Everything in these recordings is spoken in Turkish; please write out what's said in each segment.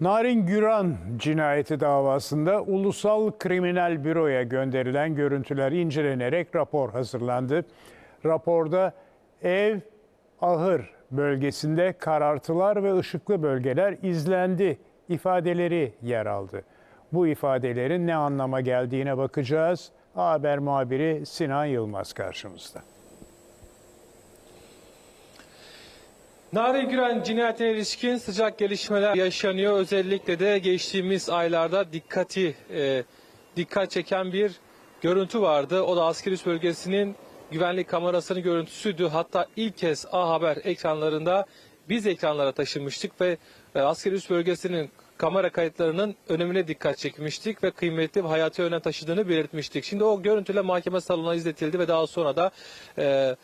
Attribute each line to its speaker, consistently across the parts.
Speaker 1: Narin Güran cinayeti davasında Ulusal Kriminal Büro'ya gönderilen görüntüler incelenerek rapor hazırlandı. Raporda ev, ahır bölgesinde karartılar ve ışıklı bölgeler izlendi ifadeleri yer aldı. Bu ifadelerin ne anlama geldiğine bakacağız. Haber muhabiri Sinan Yılmaz karşımızda.
Speaker 2: Narin Güren cinayetine ilişkin sıcak gelişmeler yaşanıyor. Özellikle de geçtiğimiz aylarda dikkati e, dikkat çeken bir görüntü vardı. O da askeri üs bölgesinin güvenlik kamerasının görüntüsüydü. Hatta ilk kez A Haber ekranlarında biz ekranlara taşımıştık ve e, askeri üs bölgesinin kamera kayıtlarının önemine dikkat çekmiştik ve kıymetli ve hayati önem taşıdığını belirtmiştik. Şimdi o görüntüler mahkeme salonuna izletildi ve daha sonra da e,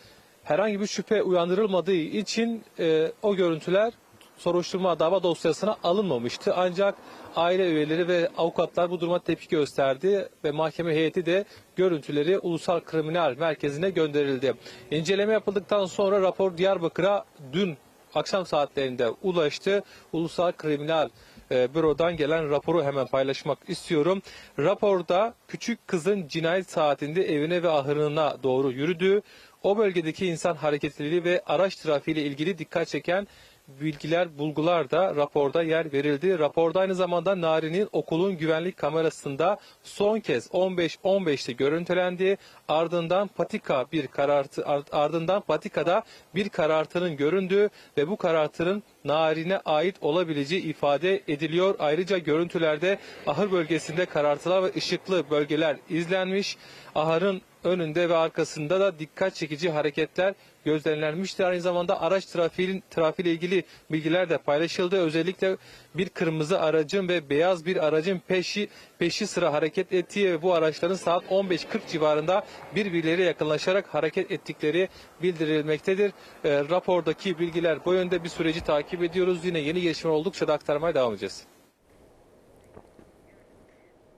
Speaker 2: herhangi bir şüphe uyandırılmadığı için e, o görüntüler soruşturma dava dosyasına alınmamıştı. Ancak aile üyeleri ve avukatlar bu duruma tepki gösterdi ve mahkeme heyeti de görüntüleri Ulusal Kriminal Merkezi'ne gönderildi. İnceleme yapıldıktan sonra rapor Diyarbakır'a dün akşam saatlerinde ulaştı. Ulusal Kriminal e, bürodan gelen raporu hemen paylaşmak istiyorum. Raporda küçük kızın cinayet saatinde evine ve ahırına doğru yürüdüğü, o bölgedeki insan hareketliliği ve araç trafiğiyle ilgili dikkat çeken bilgiler, bulgular da raporda yer verildi. Raporda aynı zamanda Nari'nin okulun güvenlik kamerasında son kez 15-15'te görüntülendiği, ardından patika bir karartı, ardından patikada bir karartının göründüğü ve bu karartının Narin'e ait olabileceği ifade ediliyor. Ayrıca görüntülerde ahır bölgesinde karartılar ve ışıklı bölgeler izlenmiş. Ahırın önünde ve arkasında da dikkat çekici hareketler gözlemlenmiştir. Aynı zamanda araç trafiğin trafiğiyle ilgili bilgiler de paylaşıldı. Özellikle bir kırmızı aracın ve beyaz bir aracın peşi peşi sıra hareket ettiği ve bu araçların saat 15.40 civarında birbirleriyle yakınlaşarak hareket ettikleri bildirilmektedir. E, rapordaki bilgiler bu yönde bir süreci takip ediyoruz. Yine yeni gelişmeler oldukça da aktarmaya devam edeceğiz.